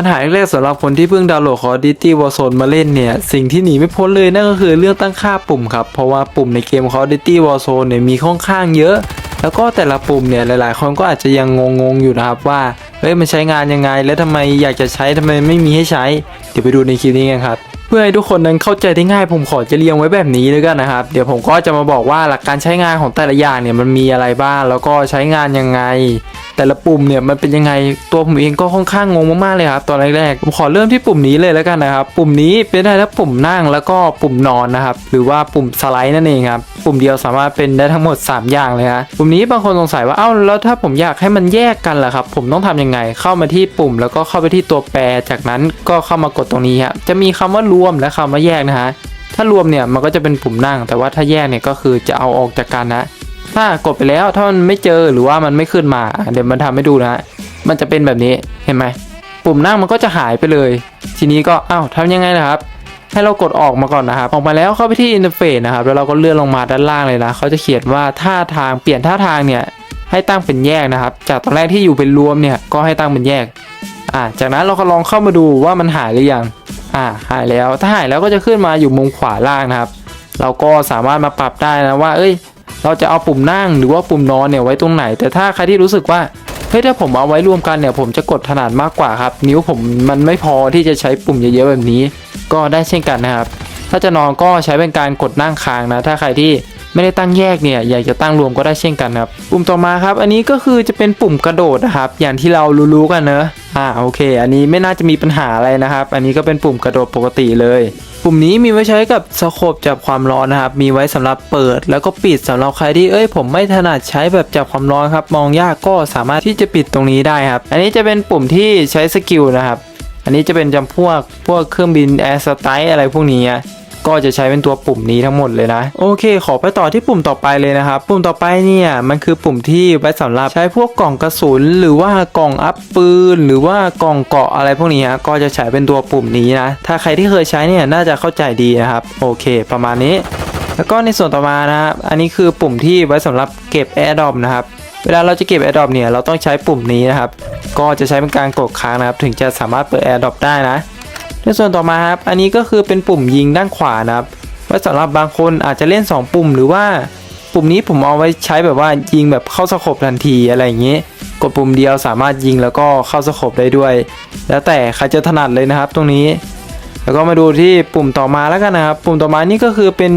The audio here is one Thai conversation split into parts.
ปัญหาแรกสำหรับคนที่เพิ่งดาวน์โหลด Call of Duty Warzone มาเล่นเนี่ย สิ่งที่หนีไม่พ้นเลยนั่นก็คือเรื่องตั้งค่าปุ่มครับ เพราะว่าปุ่มในเกม Call of Duty Warzone เนี่ยมีค่อนข้างเยอะ แล้วก็แต่ละปุ่มเนี่ยหลาย ๆ คนก็อาจจะยังงงๆอยู่นะครับว่าเฮ้ยมันใช้งานยังไง และทำไมอยากจะใช้ทำไมไม่มีให้ใช้ เดี๋ยวไปดูในคลิปนี้กันครับ เพื่อให้ทุกคนนั้นเข้าใจได้ง่ายผมขอจะเรียงไว้แบบนี้เลยกันนะครับ เดี๋ยวผมก็จะมาบอกว่าหลักการใช้งานของแต่ละอย่างเนี่ยมันมีอะไรบ้าง แล้วก็ใช้งานยังไง แต่ละปุ่มเนี่ยมันเป็นยังไงตัวผมเองก็ค่อนข้างงงมากๆเลยครับตอนแรกๆผมขอเริ่มที่ปุ่มนี้เลยแล้วกันนะครับ ปุ่มนี้เป็นได้ทั้งปุ่มนั่งแล้วก็ปุ่มนอนนะครับหรือว่าปุ่มสไลด์นั่นเองครับปุ่มเดียวสามารถเป็นได้ทั้งหมด 3 อย่างเลยฮะปุ่มนี้บางคนสงสัยว่าเอ้าแล้วถ้าผมอยากให้มันแยกกันล่ะครับผมต้องทำยังไงเข้ามาที่ปุ่ม แล้วก็เข้าไปที่ตัวแปรจากนั้นก็เข้ามากดตรงนี้ฮะจะมีคำว่ารวมและคำว่าแยกนะฮะ ถ้ารวมเนี่ยมันก็จะเป็นปุ่มนั่ง แต่ว่าถ้าแยกเนี่ยก็คือจะเอาออกจากกันนะ ถ้ากดไปแล้วถ้ามันไม่เจอหรือว่ามันไม่ขึ้นมา เดี๋ยวมันทำให้ดูนะฮะ มันจะเป็นแบบนี้เห็นไหม ปุ่มนั่งมันก็จะหายไปเลย ทีนี้ก็อ้าวทำยังไงนะครับให้เรากดออกมาก่อนนะครับ ออกมาแล้วเข้าไปที่อินเทอร์เฟซนะครับ แล้วเราก็เลื่อนลงมาด้านล่างเลยนะ เขาจะเขียนว่าท่าทางเปลี่ยนท่าทางเนี่ยให้ตั้งเป็นแยกนะครับ จากตอนแรกที่อยู่เป็นรวมเนี่ยก็ให้ตั้งเป็นแยก อ่า จากนั้นเราก็ลองเข้ามาดูว่ามันหายหรือยัง อ่าหายแล้วถ้าหายแล้วก็จะขึ้นมาอยู่มุมขวาล่างนะครับ เราก็สามารถมาปรับได้นะว่า เอ้ย เราจะเอาปุ่มนั่งหรือว่าปุ่มนอนเนี่ยไว้ตรงไหน แต่ถ้าใครที่รู้สึกว่าเฮ้ยถ้าผมเอาไว้รวมกันเนี่ยผมจะกดถนัดมากกว่าครับ นิ้วผมมันไม่พอที่จะใช้ปุ่มเยอะๆแบบนี้ ก็ได้เช่นกันนะครับ ถ้าจะนอนก็ใช้เป็นการกดนั่งค้างนะ ถ้าใครที่ ไม่ได้ตั้งแยกเนี่ยอยากจะตั้งรวมก็ได้เช่นกันครับปุ่มต่อมาครับ อันนี้ก็คือจะเป็นปุ่มกระโดดนะครับ อย่างที่เรารู้ๆกันเนอะอ่าโอเค อันนี้ไม่น่าจะมีปัญหาอะไรนะครับ อันนี้ก็เป็นปุ่มกระโดดปกติเลยปุ่มนี้มีไว้ใช้กับสโคปจับความร้อนนะครับ มีไว้สำหรับเปิด แล้วก็ปิดสำหรับใครที่เอ้ยผมไม่ถนัดใช้แบบจับความร้อนครับ มองยากก็สามารถที่จะปิดตรงนี้ได้ครับ อันนี้จะเป็นปุ่มที่ใช้สกิลนะครับ อันนี้จะเป็นจำพวกพวกเครื่องบินแอร์สไตล์อะไรพวกนี้ ก็จะใช้เป็นตัวปุ่มนี้ทั้งหมดเลยนะ โอเค ขอไปต่อที่ปุ่มต่อไปเลยนะครับปุ่มต่อไปเนี่ยมันคือปุ่มที่ไว้สำหรับใช้พวกกล่องกระสุน หรือว่ากล่องอัพปืน หรือว่ากล่องเกาะอะไรพวกนี้ฮะก็จะใช้เป็นตัวปุ่มนี้นะถ้าใครที่เคยใช้เนี่ยน่าจะเข้าใจดีนะครับโอเค ประมาณนี้ แล้วก็ในส่วนต่อมานะครับอันนี้คือปุ่มที่ไว้สำหรับเก็บ Air d r o p นะครับเวลาเราจะเก็บ Air d r o p เนี่ยเราต้องใช้ปุ่มนี้นะครับ ก็จะใช้เป็นการกดค้างนะครับ ถึงจะสามารถเปิด Air d r o p ได้นะ ในส่วนต่อมาครับอันนี้ก็คือเป็นปุ่มยิงด้านขวานะครับไว้สำหรับบางคนอาจจะเล่น 2 ปุ่มหรือว่าปุ่มนี้ผมเอาไว้ใช้แบบว่ายิงแบบเข้าสโคปทันทีอะไรอย่างนี้ กดปุ่มเดียวสามารถยิงแล้วก็เข้าสโคปได้ด้วย แล้วแต่ใครจะถนัดเลยนะครับ ตรงนี้ แล้วก็มาดูที่ปุ่มต่อมาแล้วกันนะครับ ปุ่มต่อมานี่ก็คือเป็น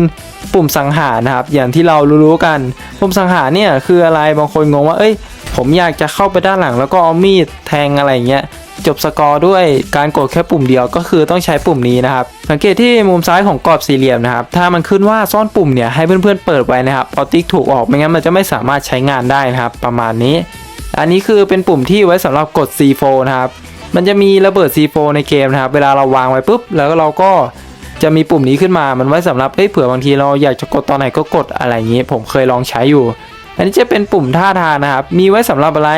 ปุ่มสังหารนะครับ อย่างที่เรารู้ๆกัน ปุ่มสังหารเนี่ยคืออะไรบางคนงงว่าเอ้ย ผมอยากจะเข้าไปด้านหลัง แล้วก็เอามีดแทงอะไรอย่างเงี้ย จบสกอร์ด้วยการกดแค่ปุ่มเดียวก็คือต้องใช้ปุ่มนี้นะครับ สังเกตที่มุมซ้ายของกรอบสี่เหลี่ยมนะครับ ถ้ามันขึ้นว่าซ่อนปุ่มเนี่ยให้เพื่อนๆเปิดไว้นะครับเอาติ๊กถูกออกไม่งั้นมันจะไม่สามารถใช้งานได้นะครับประมาณนี้ อันนี้คือเป็นปุ่มที่ไว้สำหรับกด C4 นะครับมันจะมีระเบิด C4 ในเกมนะครับ เวลาเราวางไว้ปุ๊บ แล้วเราก็จะมีปุ่มนี้ขึ้นมา มันไว้สำหรับเอ้ยเผื่อบางทีเราอยากจะกดตอนไหนก็กดอะไรอย่างนี้ ผมเคยลองใช้อยู่ อันนี้จะเป็นปุ่มท่าทางนะครับ มีไว้สำหรับอะไร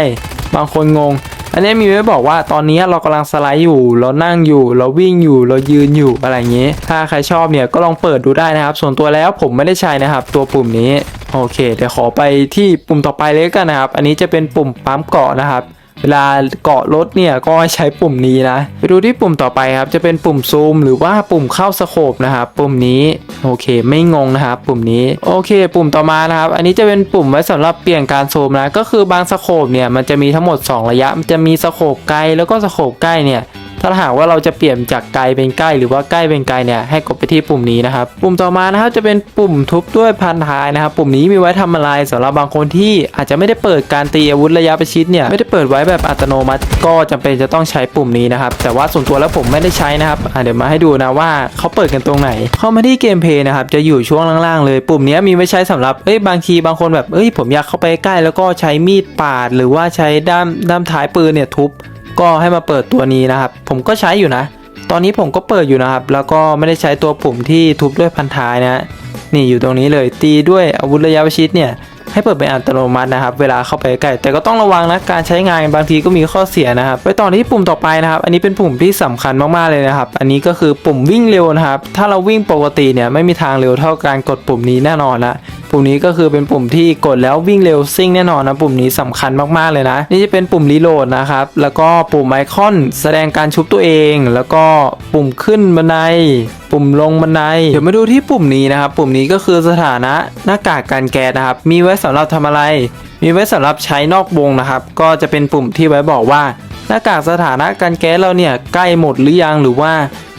บางคนงง อันนี้มีไว้บอกว่าตอนนี้เรากำลังสไลด์อยู่ เรานั่งอยู่ เราวิ่งอยู่ เรายืนอยู่อะไรอย่างนี้ ถ้าใครชอบเนี่ยก็ลองเปิดดูได้นะครับ ส่วนตัวแล้วผมไม่ได้ใช้นะครับ ตัวปุ่มนี้ โอเค เดี๋ยวขอไปที่ปุ่มต่อไปเลยกันนะครับ อันนี้จะเป็นปุ่มปั๊มเกาะนะครับ เวลาเกาะรถเนี่ยก็ใช้ปุ่มนี้นะ ไปดูที่ปุ่มต่อไปครับ จะเป็นปุ่มซูมหรือว่าปุ่มเข้าสโคปนะครับปุ่มนี้โอเค ไม่งงนะครับปุ่มนี้โอเค ปุ่มต่อมานะครับ อันนี้จะเป็นปุ่มไว้สำหรับเปลี่ยนการซูมนะก็คือบางสโคปเนี่ยมันจะมีทั้งหมด 2 ระยะมันจะมีสโคปไกลแล้วก็สโคปใกล้เนี่ย ถ้าหากว่าเราจะเปลี่ยนจากไกลเป็นใกล้ หรือว่าใกล้เป็นไกลเนี่ยให้กดไปที่ปุ่มนี้นะครับ ปุ่มต่อมานะครับจะเป็นปุ่มทุบด้วยพันท้ายนะครับ ปุ่มนี้มีไว้ทำอะไรสำหรับบางคนที่อาจจะไม่ได้เปิดการตีอาวุธระยะประชิดเนี่ยไม่ได้เปิดไว้แบบอัตโนมัติ ก็จำเป็นจะต้องใช้ปุ่มนี้นะครับ แต่ว่าส่วนตัวแล้วผมไม่ได้ใช้นะครับอะเดี๋ยวมาให้ดูนะว่าเขาเปิดกันตรงไหน เข้ามาที่เกมเพย์นะครับจะอยู่ช่วงล่างๆ เลย ปุ่มนี้มีไว้ใช้สำหรับเอ้ยบางทีบางคนแบบเอ้ยผมอยากเข้าไปใกล้แล้วก็ใช้มีดปาด หรือว่าใช้ด้ามด้ามท้ายปืนเนี่ยทุบ ก็ให้มาเปิดตัวนี้นะครับ ผมก็ใช้อยู่นะ ตอนนี้ผมก็เปิดอยู่นะครับ แล้วก็ไม่ได้ใช้ตัวปุ่มที่ทุบด้วยพันท้ายนะนี่อยู่ตรงนี้เลยตีด้วยอาวุธระยะประชิดเนี่ยให้เปิดเป็นอัตโนมัตินะครับ เวลาเข้าไปใกล้แต่ก็ต้องระวังนะการใช้งานบางทีก็มีข้อเสียนะครับ ไปต่อที่ปุ่มต่อไปนะครับ อันนี้เป็นปุ่มที่สำคัญมากๆเลยนะครับ อันนี้ก็คือปุ่มวิ่งเร็วนะครับ ถ้าเราวิ่งปกติเนี่ยไม่มีทางเร็วเท่าการกดปุ่มนี้แน่นอนนะ ปุ่มนี้ก็คือเป็นปุ่มที่กดแล้ววิ่งเร็วซิ่งแน่นอนนะปุ่มนี้สำคัญมากๆเลยนะ นี่จะเป็นปุ่มรีโหลดนะครับแล้วก็ปุ่มไอคอนแสดงการชุบตัวเอง แล้วก็ปุ่มขึ้นบันไดปุ่มลงบันไดเดี๋ยวมาดูที่ปุ่มนี้นะครับ ปุ่มนี้ก็คือสถานะหน้ากากกันแก๊สนะครับ มีไว้สำหรับทำอะไร มีไว้สำหรับใช้นอกวงนะครับ ก็จะเป็นปุ่มที่ไว้บอกว่า หน้ากากสถานะกันแก๊สเราเนี่ยใกล้หมดหรือยังหรือว่า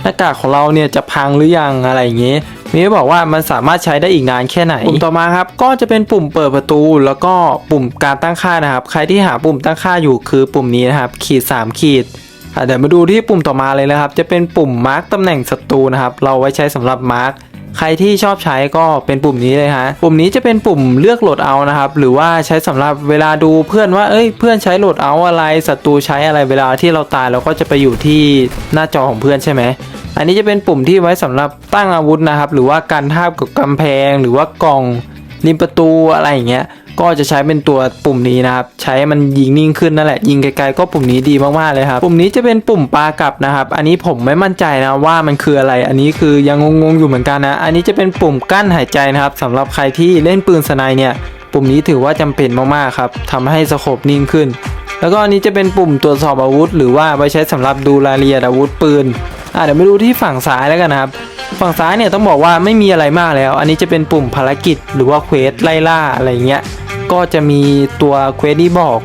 หน้ากากของเราเนี่ยจะพังหรือยังอะไรอย่างเงี้ยมีให้บอกว่ามันสามารถใช้ได้อีกนานแค่ไหน ปุ่มต่อมาครับ ก็จะเป็นปุ่มเปิดประตู แล้วก็ปุ่มการตั้งค่านะครับ ใครที่หาปุ่มตั้งค่าอยู่คือปุ่มนี้นะครับ ขีด 3 ขีดอะเดี๋ยวมาดูที่ปุ่มต่อมาเลยนะครับ จะเป็นปุ่มมาร์กตำแหน่งศัตรูนะครับ เราไว้ใช้สำหรับมาร์ก ใครที่ชอบใช้ก็เป็นปุ่มนี้เลยฮะ ปุ่มนี้จะเป็นปุ่มเลือกโหลดเอานะครับ หรือว่าใช้สำหรับเวลาดูเพื่อนว่า เอ้ย เพื่อนใช้โหลดเอาอะไร ศัตรูใช้อะไร เวลาที่เราตายเราก็จะไปอยู่ที่หน้าจอของเพื่อนใช่ไหม อันนี้จะเป็นปุ่มที่ไว้สำหรับตั้งอาวุธนะครับ หรือว่าการทาบกับกำแพง หรือว่ากล่องริมประตูอะไรอย่างเงี้ย ก็จะใช้เป็นตัวปุ่มนี้นะครับ ใช้มันยิงนิ่งขึ้นนั่นแหละ ยิงไกลๆก็ปุ่มนี้ดีมากๆเลยครับ ปุ่มนี้จะเป็นปุ่มปลากลับนะครับ อันนี้ผมไม่มั่นใจนะว่ามันคืออะไร อันนี้คือยังงงๆอยู่เหมือนกันนะ อันนี้จะเป็นปุ่มกั้นหายใจนะครับสำหรับใครที่เล่นปืนสไนเนี่ย ปุ่มนี้ถือว่าจำเป็นมากๆครับทำให้สโคปนิ่งขึ้น แล้วก็อันนี้จะเป็นปุ่มตรวจสอบอาวุธ หรือว่าไว้ใช้สำหรับดูรายละเอียดอาวุธปืน อะเดี๋ยวไปดูที่ฝั่งซ้ายแล้วกันนะครับ ฝั่งซ้ายเนี่ยต้องบอกว่าไม่มีอะไรมากแล้ว อันนี้จะเป็นปุ่มภารกิจหรือว่าเควสไล่ล่าอะไรเงี้ย ก็จะมีตัวเควสที่บอก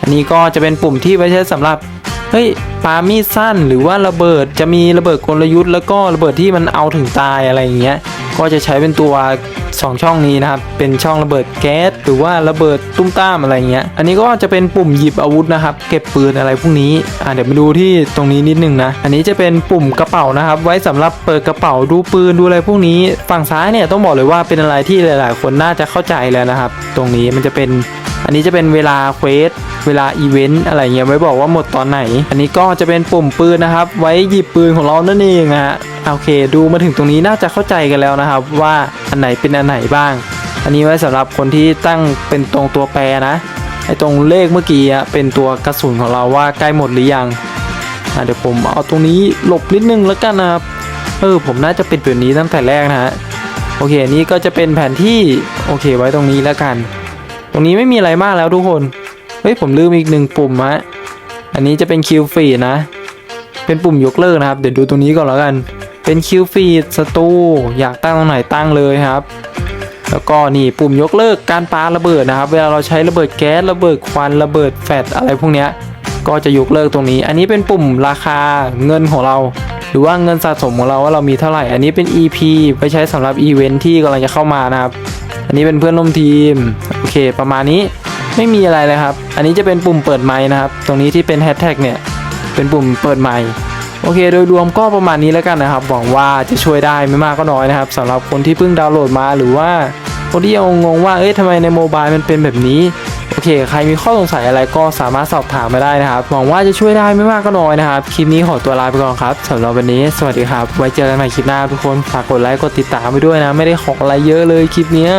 อันนี้ก็จะเป็นปุ่มที่ไว้ใช้สำหรับเฮ้ยปามีดสั้นหรือว่าระเบิดจะมีระเบิดกลยุทธ์แล้วก็ระเบิดที่มันเอาถึงตายอะไรอย่างเงี้ย ก็จะใช้เป็นตัว 2 ช่องนี้นะครับ เป็นช่องระเบิดแก๊สหรือว่าระเบิดตุ้มต้ามอะไรเงี้ย อันนี้ก็จะเป็นปุ่มหยิบอาวุธนะครับ เก็บปืนอะไรพวกนี้ อ่าเดี๋ยวมาดูที่ตรงนี้นิดนึงนะ อันนี้จะเป็นปุ่มกระเป๋านะครับ ไว้สำหรับเปิดกระเป๋าดูปืนดูอะไรพวกนี้ ฝั่งซ้ายเนี่ยต้องบอกเลยว่าเป็นอะไรที่หลาย ๆ คนน่าจะเข้าใจแล้วนะครับ ตรงนี้มันจะเป็น อันนี้จะเป็นเวลาเควสเวลาอีเวนต์อะไรเงี้ยไว้บอกว่าหมดตอนไหน อันนี้ก็จะเป็นปุ่มปืนนะครับ ไว้หยิบปืนของเรานั่นเองฮะโอเค ดูมาถึงตรงนี้น่าจะเข้าใจกันแล้วนะครับว่า นไหนเป็นอันไหนบ้าง อันนี้ไว้สำหรับคนที่ตั้งเป็นตรงตัวแปรนะไอตรงเลขเมื่อกี้เป็นตัวกระสุนของเราว่าใกล้หมดหรือยังเดี๋ยวผมเอาตรงนี้หลบนิดนึงแล้วกันนะครับเออผมน่าจะเปิดแบบนี้ตั้งแต่แรกนะฮะโอเคนี้ก็จะเป็นแผนที่โอเคไว้ตรงนี้แล้วกัน ตรงนี้ไม่มีอะไรมากแล้วทุกคนเฮ้ยผมลืมอีกหนึ่งปุ่มฮะอันนี้จะเป็นคิวฟรีนะ เป็นปุ่มยกเลิกนะครับ เดี๋ยวดูตรงนี้ก่อนแล้วกัน เป็นคิวฟีดสตูอยากตั้งตรงไหนตั้งเลยครับ แล้วก็นี่ปุ่มยกเลิกการปาระเบิดนะครับ เวลาเราใช้ระเบิดแก๊สระเบิดควันระเบิดแฟลชอะไรพวกเนี้ยก็จะยกเลิกตรงนี้ อันนี้เป็นปุ่มราคาเงินของเรา หรือว่าเงินสะสมของเราว่าเรามีเท่าไหร่ อันนี้เป็น EP ไปใช้สำหรับอีเวนท์ที่กำลังจะเข้ามานะครับ อันนี้เป็นเพื่อนร่วมทีม โอเค ประมาณนี้ไม่มีอะไรเลยครับ อันนี้จะเป็นปุ่มเปิดไมค์นะครับ ตรงนี้ที่เป็นแฮชแท็กเนี่ย เป็นปุ่มเปิดไมค์ โอเค โดยรวมก็ประมาณนี้แล้วกันนะครับ หวังว่าจะช่วยได้ไม่มากก็น้อยนะครับสำหรับคนที่เพิ่งดาวน์โหลดมาหรือว่าคนที่ยังงงว่าเอ้ยทำไมในโมบายมันเป็นแบบนี้โอเค ใครมีข้อสงสัยอะไรก็สามารถสอบถามมาได้นะครับ หวังว่าจะช่วยได้ไม่มากก็น้อยนะครับ คลิปนี้ขอตัวลาไปก่อนครับสำหรับวันนี้ สวัสดีครับ ไว้เจอกันใหม่คลิปหน้าทุกคน ฝากกดไลค์ กดติดตามไปด้วยนะ ไม่ได้ขออะไรเยอะเลยคลิปนี้